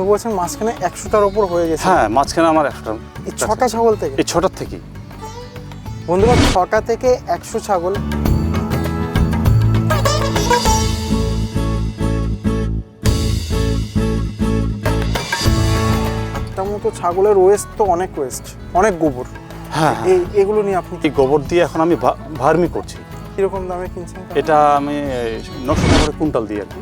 আপনি বলছেন মাঝখানে একশোটার ওপর হয়ে গেছে। হ্যাঁ মাঝখানে আমার একশোটা এই ছটা ছাগল থেকে? এই ছটার থেকেই বন্ধুরা ছটা থেকে একশো ছাগল। একটা মতো ছাগলের ওয়েস্ট তো অনেক ওয়েস্ট অনেক গোবর। হ্যাঁ হ্যাঁ। এই এগুলো নিয়ে আপনি এই গোবর দিয়ে এখন আমি ভার্মি করছি। কীরকম দামে কিনছেন এটা আমি নশো টাকা কুইন্টাল দিয়ে আর কি।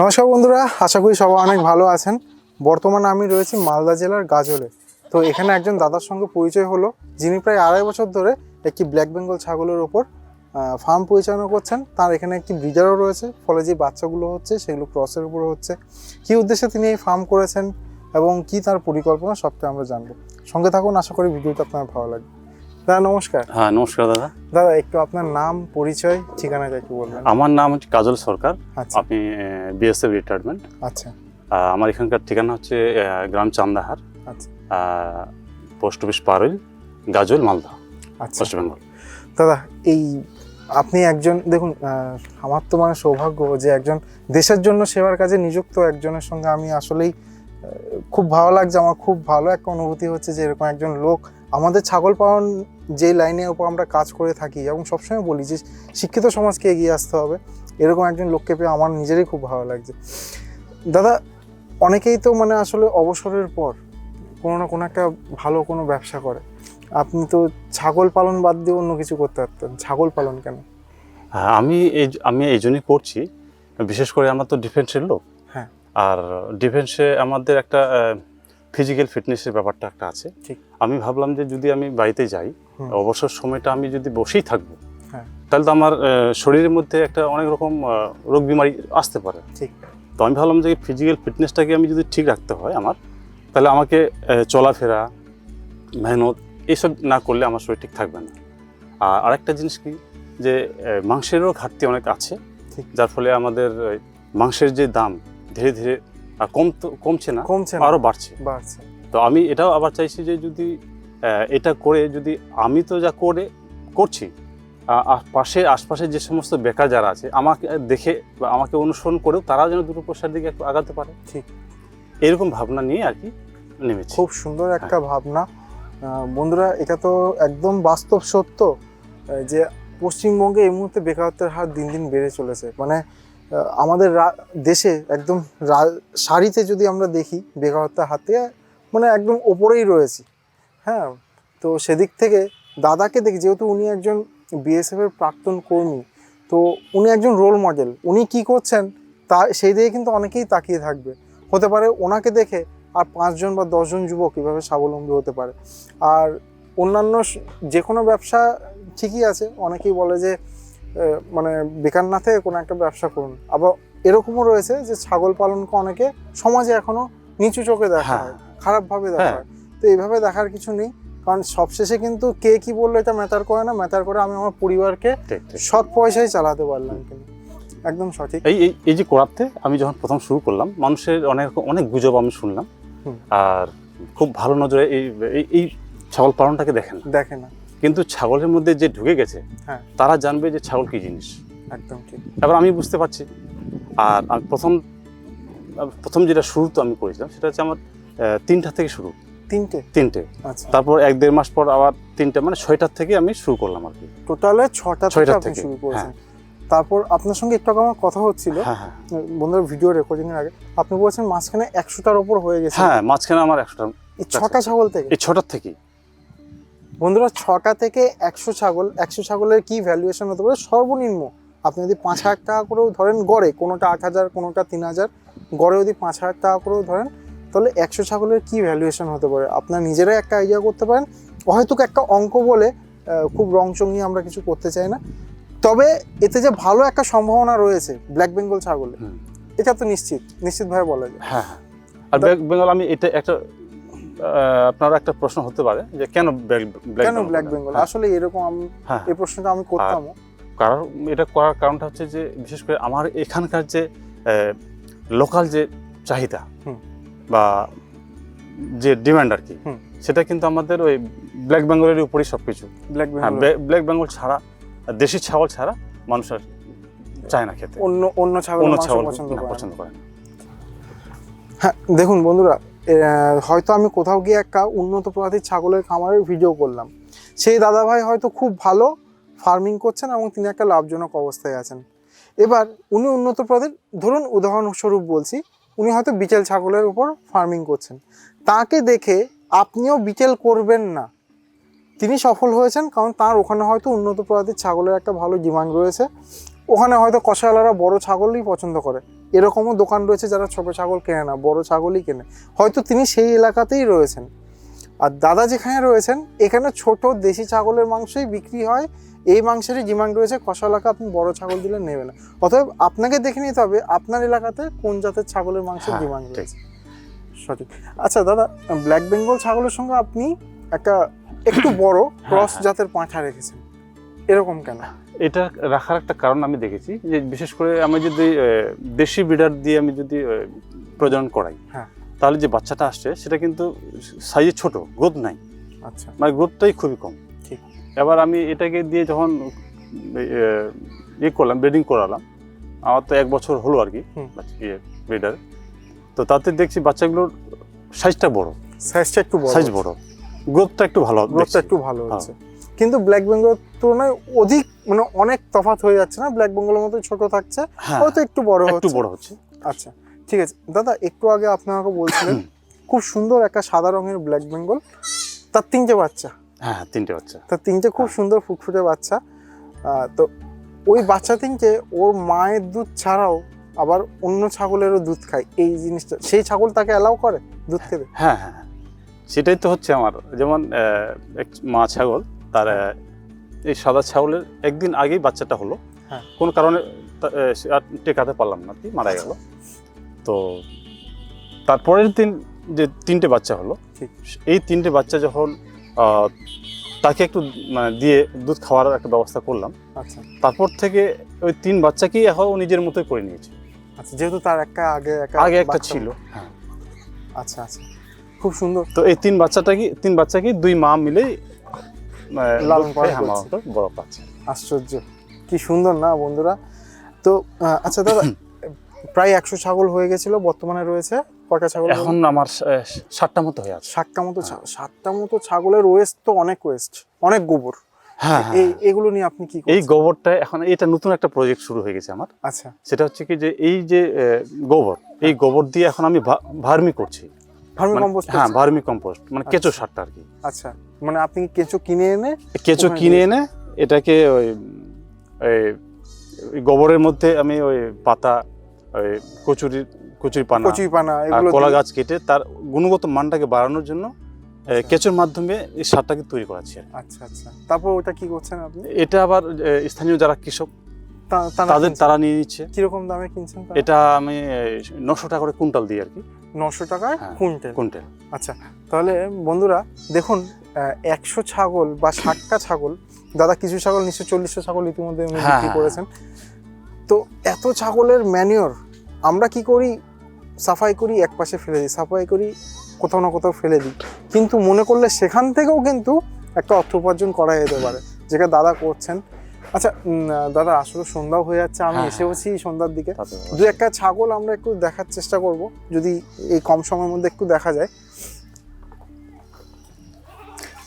নমস্কার বন্ধুরা, আশা করি সবাই অনেক ভালো আছেন। বর্তমানে আমি রয়েছি মালদা জেলার গাজলে। তো এখানে একজন দাদার সঙ্গে পরিচয় হলো, যিনি প্রায় আড়াই বছর ধরে একটি ব্ল্যাক বেঙ্গল ছাগলের ওপর ফার্ম পরিচালনা করছেন। তার এখানে একটি ব্রিডারও রয়েছে, ফলে যে বাচ্চাগুলো হচ্ছে, সেগুলো ক্রসের উপরে হচ্ছে। কী উদ্দেশ্যে তিনি এই ফার্ম করেছেন এবং কি তার পরিকল্পনা, সবটা আমরা জানব। সঙ্গে থাকুন, আশা করি ভিডিওটা আপনার ভালো লাগবে। দাদা নমস্কার। হ্যাঁ নমস্কার দাদা। দাদা একটু আপনার নাম পরিচয় ঠিকানাটা একটু বলবেন। আমার নাম হচ্ছে কাজল সরকার। আচ্ছা। আপনি বিএসএফ রিটায়ারমেন্ট আচ্ছা। আমার এখানকার ঠিকানা হচ্ছে গ্রাম চান্দাহার। আচ্ছা। পোস্ট অফিস পারুল গাজল মালদা আচ্ছা। ওয়েস্ট বেঙ্গল। দাদা এই আপনি একজন দেখুন আমার তো মানে সৌভাগ্য যে একজন দেশের জন্য সেবার কাজে নিযুক্ত একজনের সঙ্গে আমি আসলেই খুব ভালো লাগছে আমার খুব ভালো একটা অনুভূতি হচ্ছে যে এরকম একজন লোক আমাদের ছাগল পালন যে লাইনের উপর আমরা কাজ করে থাকি এবং সবসময় বলি যে শিক্ষিত সমাজকে এগিয়ে আসতে হবে। এরকম একজন লোককে পেয়ে আমার নিজেরই খুব ভালো লাগছে। দাদা অনেকেই তো মানে আসলে অবসরের পর কোনো না কোনো একটা ভালো কোনো ব্যবসা করে। আপনি তো ছাগল পালন বাদ দিয়ে অন্য কিছু করতে পারতেন। ছাগল পালন কেন? হ্যাঁ, আমি এই আমি এই জন্যই করছি। বিশেষ করে আমরা তো ডিফেন্সের লোক। হ্যাঁ। আর ডিফেন্সে আমাদের একটা ফিজিক্যাল ফিটনেসের ব্যাপারটা একটা আছে। আমি ভাবলাম যে যদি আমি বাড়িতে যাই অবসর সময়টা আমি যদি বসেই থাকব হ্যাঁ। তাহলে তো আমার শরীরের মধ্যে একটা অনেক রকম রোগ বিমারি আসতে পারে। ঠিক। তো আমি ভাবলাম যে ফিজিক্যাল ফিটনেসটাকে আমি যদি ঠিক রাখতে হয় আমার তাহলে আমাকে চলাফেরা মেহনত এইসব না করলে আমার শরীর ঠিক থাকবে না। আর আরেকটা জিনিস কি যে মাংসেরও ঘাটতি অনেক আছে। যার ফলে আমাদের মাংসের যে দাম ধীরে ধীরে আহ, কম কমছে না কমছে না। আরও বাড়ছে। বাড়ছে। তো আমি এটাও আবার চাইছি যে যদি এটা করে যদি আমি তো যা করে করছি পাশে আশপাশে যে সমস্ত বেকার যারা আছে আমাকে দেখে বা আমাকে অনুসরণ করেও তারাও যেন দুটো পয়সার দিকে একটু আগাতে পারে। ঠিক। এরকম ভাবনা নিয়ে আর কি নেমেছি। খুব সুন্দর একটা ভাবনা। বন্ধুরা এটা তো একদম বাস্তব সত্য যে পশ্চিমবঙ্গে এই মুহূর্তে বেকারত্বের হার দিন দিন বেড়ে চলেছে। মানে আমাদের দেশে একদম সারিতে যদি আমরা দেখি বেকারত্বের হাতে মানে একদম ওপরেই রয়েছি। হ্যাঁ তো সেদিক থেকে দাদাকে দেখি, যেহেতু উনি একজন বিএসএফ এর প্রাক্তন কর্মী, তো উনি একজন রোল মডেল উনি কি করছেন, তা সেই দিকে কিন্তু অনেকেই তাকিয়ে থাকবে। হতে পারে ওনাকে দেখে আর পাঁচজন বা দশজন যুবক এভাবে স্বাবলম্বী হতে পারে। আর অন্যান্য যে কোনো ব্যবসা ঠিকই আছে, অনেকেই বলে যে মানে বেকার না থেকে কোনো একটা ব্যবসা করুন। আবার এরকমও রয়েছে যে ছাগল পালনকে অনেকে সমাজে এখনও নিচু চোখে দেখা হ্যাঁ। হয় খারাপভাবে দেখা হ্যাঁ। হয়। তো এইভাবে দেখার কিছু নেই কারণ সবশেষে কিন্তু কে কি বলল এটা ম্যাটার করে না ম্যাটার করে আমি আমার পরিবারকে সৎ পয়সায় চালাতে পারলাম কিন্তু একদম সঠিক। এই এই এই যে করাতে আমি যখন প্রথম শুরু করলাম মানুষের অনেক অনেক গুজব আমি শুনলাম। আর খুব ভালো নজরে এই এই- ছাগল পালনটাকে দেখেন। দেখে না। কিন্তু ছাগলের মধ্যে যে ঢুকে গেছে হ্যাঁ। তারা জানবে যে ছাগল কি জিনিস। একদম ঠিক। এবার আমি বুঝতে পারছি। আর আমি প্রথম প্রথম যেটা শুরু তো আমি করেছিলাম সেটা হচ্ছে আমার তিনটা থেকে শুরু। তিনটে? তিনটে। আচ্ছা। তারপর এক দেড় মাস পর আবার তিনটে মানে ছয়টার থেকে আমি শুরু করলাম আর কি। টোটালে ছটা থেকে আপনি থেকে, শুরু করেছেন। তারপর আপনার সঙ্গে একটু আমার কথা হচ্ছিল। হ্যাঁ হ্যাঁ। বন্ধুরা ভিডিও রেকর্ডিং এর আগে। আপনি বলছেন মাঝখানে একশোটার ওপর হয়ে গেছে। হ্যাঁ মাঝখানে আমার একশোটা ছটা ছাগল থেকে? এই ছটার থেকেই বন্ধুরা ছটা থেকে একশো ছাগল একশো ছাগলের কি ভ্যালুয়েশন হতে পারে? সর্বনিম্ন আপনি যদি পাঁচ হাজার টাকা করেও ধরেন গড়ে কোনোটা আট হাজার কোনোটা তিন হাজার গড়ে যদি পাঁচ হাজার টাকা করেও ধরেন তাহলে একশো ছাগলের কি ভ্যালুয়েশন হতে পারে? আপনার নিজেরাই একটা আইডিয়া করতে পারেন। হয়তো একটা অঙ্ক বলে খুব রং চঙিয়ে আমরা কিছু করতে চাই না। তবে এতে যে ভালো একটা সম্ভাবনা রয়েছে ব্ল্যাক বেঙ্গল ছাগলে এটা তো নিশ্চিত। নিশ্চিতভাবে বলা যায়। হ্যাঁ হ্যাঁ। আর ব্ল্যাক বেঙ্গল আমি এটা একটা আপনার একটা প্রশ্ন হতে পারে যে কেন ব্ল্যাক কেন ব্ল্যাক বেঙ্গল আসলে এরকম আমি হ্যাঁ। এই প্রশ্নটা আমি করতাম। কারণ এটা করার কারণটা হচ্ছে যে বিশেষ করে আমার এখানকার যে লোকাল যে চাহিদা বা যে ডিমান্ড আর কি সেটা কিন্তু আমাদের ওই ব্ল্যাক বেঙ্গলের উপরই সব কিছু ব্ল্যাক বেঙ্গল ব্ল্যাক বেঙ্গল ছাড়া দেশি ছাগল ছাড়া মানুষ আর চায় না খেতে। অন্য অন্য ছাগল অন্য ছাগল পছন্দ করে হ্যাঁ দেখুন বন্ধুরা হয়তো আমি কোথাও গিয়ে একটা উন্নত প্রজাতির ছাগলের খামারের ভিডিও করলাম। সেই দাদাভাই হয়তো খুব ভালো ফার্মিং করছেন এবং তিনি একটা লাভজনক অবস্থায় আছেন। এবার উনি উন্নত প্রজাতির, ধরুন উদাহরণস্বরূপ বলছি, উনি হয়তো বিটেল ছাগলের উপর ফার্মিং করছেন। তাকে দেখে আপনিও বিটেল করবেন না। তিনি সফল হয়েছেন কারণ তার ওখানে হয়তো উন্নত প্রজাতির ছাগলের একটা ভালো ডিমান্ড রয়েছে। ওখানে হয়তো কষাওয়ালারা বড় ছাগলই পছন্দ করে। এরকমও দোকান রয়েছে যারা ছোট ছাগল কেনে না বড় ছাগলই কেনে। হয়তো তিনি সেই এলাকাতেই রয়েছেন। আর দাদা যেখানে রয়েছেন এখানে ছোট দেশি ছাগলের মাংসই বিক্রি হয়। এই মাংসেরই ডিমান্ড রয়েছে কষা এলাকা আপনি বড় ছাগল দিলে নেবে না অতএব আপনাকে দেখে নিতে হবে আপনার এলাকাতে কোন জাতের ছাগলের মাংসের হ্যাঁ, ডিমান্ড রয়েছে। সঠিক। আচ্ছা দাদা ব্ল্যাক বেঙ্গল ছাগলের সঙ্গে আপনি একটা একটু বড় ক্রস হ্যাঁ। জাতের পাঁঠা রেখেছেন। এরকম কেন? এটা রাখার একটা কারণ আমি দেখেছি যে বিশেষ করে আমি যদি দেশি ব্রিডার দিয়ে আমি যদি প্রজনন করাই হ্যাঁ। তাহলে যে বাচ্চাটা আসছে সেটা কিন্তু সাইজে ছোট গ্রোথ নাই। আচ্ছা। মানে গ্রোথটাই খুবই কম। ঠিক। এবার আমি এটাকে দিয়ে যখন ইয়ে করলাম ব্রিডিং করালাম আমার তো এক বছর হলো আর কি হুম। ব্রিডার তো তাতে দেখছি বাচ্চাগুলোর সাইজটা বড়। সাইজটা একটু সাইজ। বড়। গ্রোথটা একটু ভালো গ্রোথটা একটু ভালো হচ্ছে। কিন্তু ব্ল্যাক বেঙ্গল তুলনায় অধিক মানে অনেক তফাৎ হয়ে যাচ্ছে না? ব্ল্যাক বেঙ্গলের মতো ছোট থাকছে। হ্যাঁ হয়তো একটু বড় একটু বড় হচ্ছে। আচ্ছা ঠিক আছে। দাদা একটু আগে আপনি আমাকে বলছিলেন খুব সুন্দর একটা সাদা রঙের ব্ল্যাক বেঙ্গল তার তিনটে বাচ্চা। হ্যাঁ তিনটে বাচ্চা। তার তিনটে খুব সুন্দর ফুটফুটে বাচ্চা। তো ওই বাচ্চা তিনটে ওর মায়ের দুধ ছাড়াও আবার অন্য ছাগলেরও দুধ খায়। এই জিনিসটা সেই ছাগল তাকে অ্যালাউ করে দুধ খেতে? হ্যাঁ হ্যাঁ হ্যাঁ। সেটাই তো হচ্ছে আমার। যেমন এক মা ছাগল তার এই সাদা ছাগলের একদিন আগেই বাচ্চাটা হলো। হ্যাঁ। কোনো কারণে আর টেকাতে পারলাম না কি মারা গেল। তো তারপরের দিন যে তিনটে বাচ্চা হলো এই তিনটে বাচ্চা যখন তাকে একটু মানে দিয়ে দুধ খাওয়ার একটা ব্যবস্থা করলাম। আচ্ছা। তারপর থেকে ওই তিন বাচ্চাকেই এখন ও নিজের মতোই করে নিয়েছে। আচ্ছা যেহেতু তার একটা আগে আগে একটা ছিল হ্যাঁ। আচ্ছা আচ্ছা। খুব সুন্দর। তো এই তিন বাচ্চাটাকে তিন বাচ্চাকে দুই মা মিলেই লালন পালন হ্যাঁ, করছে। বড় পাচ্ছে। আশ্চর্য। কি সুন্দর না বন্ধুরা? তো আচ্ছা দাদা প্রায় একশো ছাগল হয়ে গেছিল বর্তমানে রয়েছে কয়টা ছাগল এখন আমার ষাটটা মতো হয়ে আছে। ষাটটা মতো ছা- ষাটটা মতো ছাগলের ওয়েস্ট তো অনেক ওয়েস্ট অনেক গোবর। হ্যাঁ এই এগুলো নিয়ে আপনি কি এই গোবরটা এখন এটা নতুন একটা প্রজেক্ট শুরু হয়ে গেছে আমার। আচ্ছা। সেটা হচ্ছে কি যে এই যে গোবর এই গোবর দিয়ে এখন আমি ভার্মি করছি। ভার্মি মানে- কম্পোস্ট হ্যাঁ ভার্মি কম্পোস্ট মানে কেঁচো আচ্ছা। সারটা আর কি। আচ্ছা। মানে আপনি কেঁচো কিনে এনে কেঁচো কিনে এনে এটাকে ওই গোবরের মধ্যে আমি ওই পাতা ওই কচুরি কচুরি পানা কচুই পানা এগুলো কলা গাছ কেটে তার গুণগত মানটাকে বাড়ানোর জন্য আচ্ছা। কেঁচোর মাধ্যমে এই সারটাকে তৈরি করাচ্ছি আচ্ছা আচ্ছা। তারপর ওটা কি করছেন আপনি? এটা আবার স্থানীয় যারা কৃষক তাদের তারা নিয়ে নিচ্ছে। কীরকম দামে কিনছেন এটা আমি নশো টাকা করে কুইন্টাল দিই আর কি। নশো টাকায় হ্যাঁ। কুইন্টাল। কুইন্টাল। আচ্ছা তাহলে বন্ধুরা দেখুন একশো ছাগল বা ষাটটা ছাগল দাদা কিছু ছাগল নিশ্চয় চল্লিশটা ছাগল ইতিমধ্যে হ্যাঁ, বিক্রি হ্যাঁ, করেছেন। তো এত ছাগলের ম্যানিওর আমরা কি করি? সাফাই করি এক পাশে ফেলে দিই। সাফাই করি কোথাও না কোথাও ফেলে দিই। কিন্তু মনে করলে সেখান থেকেও কিন্তু একটা অর্থ উপার্জন করা যেতে পারে যেটা দাদা করছেন। আচ্ছা দাদা আসলে সন্ধ্যাও হয়ে যাচ্ছে আমি হ্যাঁ, এসেওছি সন্ধ্যার দিকে। দু একটা ছাগল আমরা একটু দেখার চেষ্টা করব যদি এই কম সময়ের মধ্যে একটু দেখা যায়।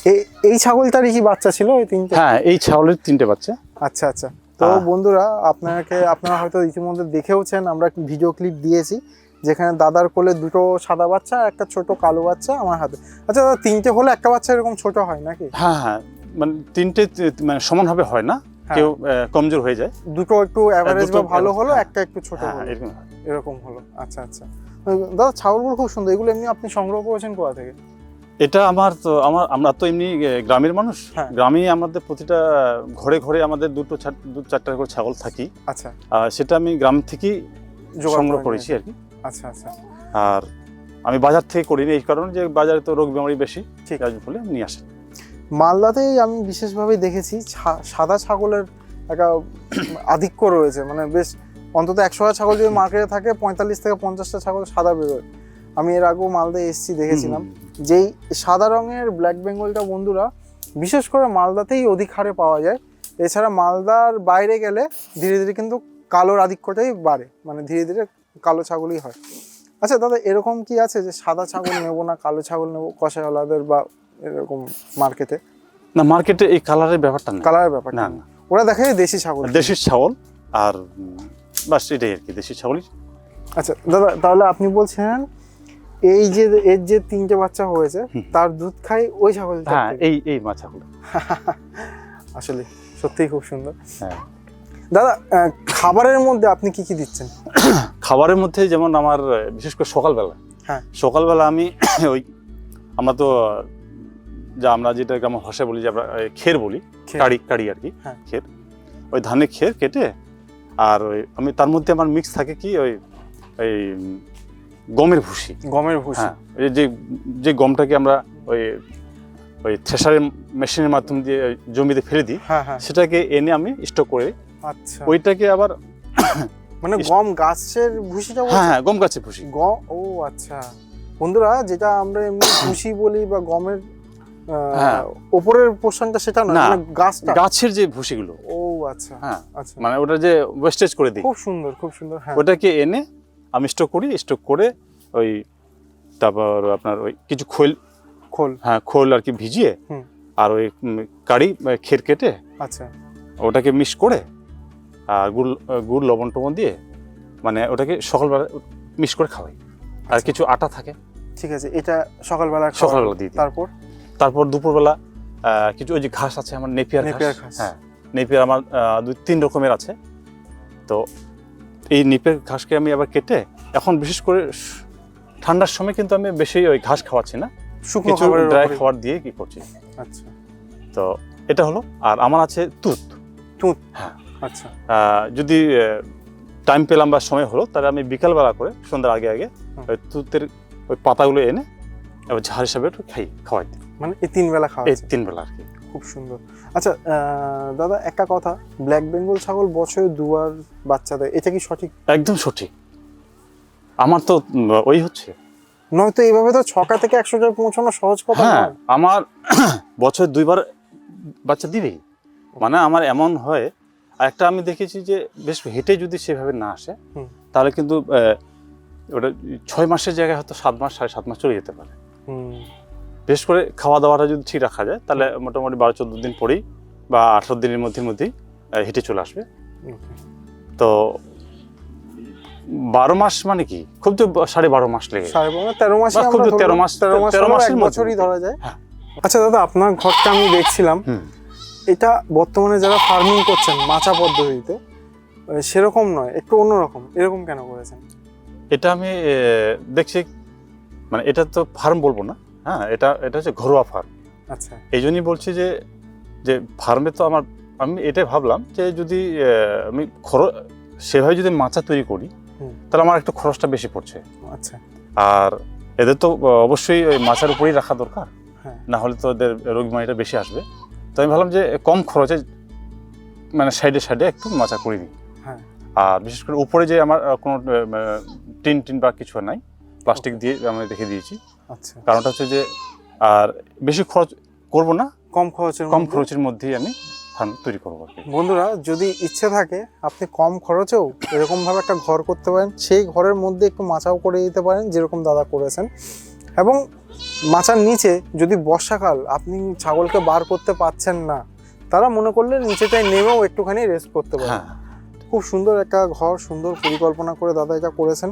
এই এই ছাগলটারই কি বাচ্চা ছিল ওই তিনটে? হ্যাঁ এই ছাগলের তিনটে বাচ্চা। আচ্ছা আচ্ছা। তো বন্ধুরা আপনাকে আপনারা হয়তো ইতিমধ্যে দেখেওছেন আমরা ভিডিও ক্লিপ দিয়েছি যেখানে দাদার কোলে দুটো সাদা বাচ্চা আর একটা ছোট কালো বাচ্চা আমার হাতে। আচ্ছা দাদা তিনটে হলে একটা বাচ্চা এরকম ছোট হয় নাকি? হ্যাঁ হ্যাঁ। মানে তিনটে মানে সমানভাবে হয় না? হ্যাঁ। কেউ কমজোর হয়ে যায়। দুটো একটু অ্যাভারেজ বা ভালো হলো হ্যাঁ। একটা একটু ছোট হ্যাঁ হলো। এরকম। এরকম হলো। আচ্ছা আচ্ছা। দাদা ছাগলগুলো খুব সুন্দর। এগুলো এমনি আপনি সংগ্রহ করেছেন কোথা থেকে? এটা আমার তো আমার আমরা তো এমনি গ্রামের মানুষ। হ্যাঁ। গ্রামেই আমাদের প্রতিটা ঘরে ঘরে আমাদের দুটো দু চারটা করে ছাগল থাকি। আচ্ছা। আর সেটা আমি গ্রাম থেকেই সংগ্রহ করেছি আর কি আচ্ছা আচ্ছা। আর আমি বাজার থেকে করিনি এই কারণে যে বাজারে তো রোগ বেমারি বেশি ঠিক। যার ফলে নিয়ে আসেন মালদাতেই আমি বিশেষভাবে দেখেছি সাদা ছাগলের একটা আধিক্য রয়েছে। মানে বেশ অন্তত একশোটা ছাগল যদি মার্কেটে থাকে পঁয়তাল্লিশ থেকে পঞ্চাশটা ছাগল সাদা বেরোয়। আমি এর আগেও মালদায় এসেছি দেখেছিলাম। যেই সাদা রঙের ব্ল্যাক বেঙ্গলটা বন্ধুরা বিশেষ করে মালদাতেই অধিক হারে পাওয়া যায়। এছাড়া মালদার বাইরে গেলে ধীরে ধীরে কিন্তু কালোর আধিক্যটাই বাড়ে মানে ধীরে ধীরে কালো ছাগলই হয়। আচ্ছা দাদা এরকম কি আছে যে সাদা ছাগল নেব না কালো ছাগল নেব কষাওয়ালাদের বা এরকম মার্কেটে না মার্কেটে এই কালারের ব্যাপারটা না। কালারের ব্যাপার না না। ওরা যায় দেশি ছাগল। দেশি ছাগল আর বাস এটাই আর কি দেশি ছাগলই। আচ্ছা দাদা তাহলে আপনি বলছেন এই যে এর যে তিনটে বাচ্চা হয়েছে তার দুধ খাই ওই ছাগল হ্যাঁ এই এই ছাগল আসলে সত্যিই খুব সুন্দর। হ্যাঁ। দাদা খাবারের মধ্যে আপনি কি কি দিচ্ছেন? খাবারের মধ্যে যেমন আমার বিশেষ করে সকালবেলা। হ্যাঁ। সকালবেলা আমি ওই আমরা তো যা আমরা যেটা আমার ভাষায় বলি যে আমরা খের বলি। কাড়ি কাড়ি আর কি হ্যাঁ। খের। ওই ধানের খের কেটে আর ওই আমি তার মধ্যে আমার মিক্স থাকে কি ওই উম, গমের ভুসি। গমের ভুসি। হ্যাঁ। এই যে যে গমটাকে আমরা ওই ওই থ্রেসারের মেশিনের মাধ্যম দিয়ে ওই জমিতে ফেলে দিই হ্যাঁ হ্যাঁ। সেটাকে এনে আমি স্টক করে আচ্ছা। ওইটাকে আবার মানে গম গাছের ভুসিটা হ্যাঁ হ্যাঁ গম গাছের ভুসি। গম ও আচ্ছা। বন্ধুরা যেটা আমরা এমনি ভুসি বলি বা গমের হ্যাঁ। ওপরের পোর্শনটা সেটা না। মানে গাছটা? গাছের যে ভুসিগুলো। ও আচ্ছা। হ্যাঁ। আচ্ছা। মানে ওটা যে ওয়েস্টেজ করে দিই। খুব সুন্দর খুব সুন্দর হ্যাঁ। ওটাকে এনে আমি স্টক করি স্টক করে ওই তারপর আপনার ওই কিছু খোল খোল। হ্যাঁ খোল আর কি ভিজিয়ে আর ওই আহ, খের কেটে আচ্ছা। ওটাকে মিক্স করে আর গুড় গুড় লবণ টবণ দিয়ে মানে ওটাকে সকালবেলা মিক্স করে খাওয়াই। আর আচ্ছা। কিছু আটা থাকে। ঠিক আছে এটা সকালবেলা সকালবেলা দিই। তারপর? তারপর দুপুরবেলা কিছু ওই যে ঘাস আছে আমার নেপিয়ার নেপিয়ার ঘাস। হ্যাঁ নেপিয়ার আমার দুই তিন রকমের আছে। তো এই নিপের ঘাসকে আমি আবার কেটে এখন বিশেষ করে ঠান্ডার সময় কিন্তু আমি বেশি ওই ঘাস খাওয়াচ্ছি না। শুকনো ড্রাই খাবার দিয়ে কি করছি। আচ্ছা। তো এটা হলো আর আমার আছে তুত। তুঁত? হ্যাঁ। আচ্ছা। যদি টাইম পেলাম বা সময় হলো তাহলে আমি বিকালবেলা করে সন্ধ্যার আগে আগে ওই তুতের ওই পাতাগুলো এনে এবার ঝাড় হিসাবে একটু খাই খাওয়াই দিই। মানে এই তিন বেলা খাওয়া এই তিন বেলা আর কি। খুব সুন্দর। আচ্ছা দাদা একটা কথা ব্ল্যাক বেঙ্গল ছাগল বছরে দুবার বাচ্চা দেয় এটা কি সঠিক? একদম সঠিক। আমার তো ওই হচ্ছে। নয়তো এইভাবে তো ছকা থেকে একশোটায় পৌঁছানো সহজ কথা হ্যাঁ আমার বছরে দুইবার বাচ্চা দিবেই। মানে আমার এমন হয় আর একটা আমি দেখেছি যে বেশ হেঁটে যদি সেভাবে না আসে তাহলে কিন্তু ওটা ছয় মাসের জায়গায় হয়তো সাত মাস সাড়ে সাত মাস চলে যেতে পারে। হুম, বিশেষ করে খাওয়া দাওয়াটা যদি ঠিক রাখা যায় তাহলে মোটামুটি বারো চোদ্দ দিন পরেই বা আঠারো দিনের মধ্যে মধ্যেই হেঁটে চলে আসবে। তো বারো মাস মানে কি? খুব তো সাড়ে বারো মাস লেগে তেরো মাসে খুব তো তেরো মাস- তেরো মাস তেরো মাসের বছরই ধরা যায়। হ্যাঁ। আচ্ছা দাদা আপনার ঘরটা আমি দেখছিলাম। এটা বর্তমানে যারা ফার্মিং করছেন মাচা পদ্ধতিতে সেরকম নয় একটু অন্যরকম। এরকম কেন করেছেন? এটা আমি দেখছি মানে এটা তো ফার্ম বলব না। হ্যাঁ এটা এটা হচ্ছে ঘরোয়া ফার্ম আচ্ছা। এই জন্যই বলছি যে যে ফার্মে তো আমার আমি এটাই ভাবলাম যে যদি আমি খরচ সেভাবে যদি মাচা তৈরি করি তাহলে আমার একটু খরচটা বেশি পড়ছে। আচ্ছা। আর এদের তো অবশ্যই ওই মাচার উপরেই রাখা দরকার। হ্যাঁ। না হলে তো এদের রোগ বিমারিটা বেশি আসবে। তো আমি ভাবলাম যে কম খরচে মানে সাইডে সাইডে একটু মাচা করে দিই হ্যাঁ। আর বিশেষ করে উপরে যে আমার কোনো টিন টিন বা কিছু নাই প্লাস্টিক দিয়ে আমি রেখে দিয়েছি। আচ্ছা। কারণটা হচ্ছে যে আর বেশি খরচ করব না কম খরচের কম খরচের মধ্যেই আমি ফার্ম তৈরি করব বন্ধুরা যদি ইচ্ছে থাকে আপনি কম খরচেও এরকমভাবে একটা ঘর করতে পারেন। সেই ঘরের মধ্যে একটু মাচাও করে দিতে পারেন যেরকম দাদা করেছেন। এবং মাচার নিচে যদি বর্ষাকাল আপনি ছাগলকে বার করতে পারছেন না তারা মনে করলে নিচেটায় নেমেও একটুখানি রেস্ট করতে পারেন। হ্যাঁ। খুব সুন্দর একটা ঘর সুন্দর পরিকল্পনা করে দাদা এটা করেছেন।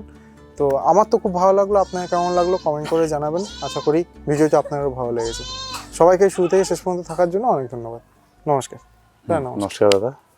তো আমার তো খুব ভালো লাগল। আপনার কেমন লাগল কমেন্ট করে জানাবেন। আশা করি ভিডিওটি আপনারও ভালো লেগেছে। সবাইকে শুরু থেকে শেষ পর্যন্ত থাকার জন্য অনেক ধন্যবাদ। নমস্কার। হ্যাঁ, নমস্কার। নমস্কার দাদা।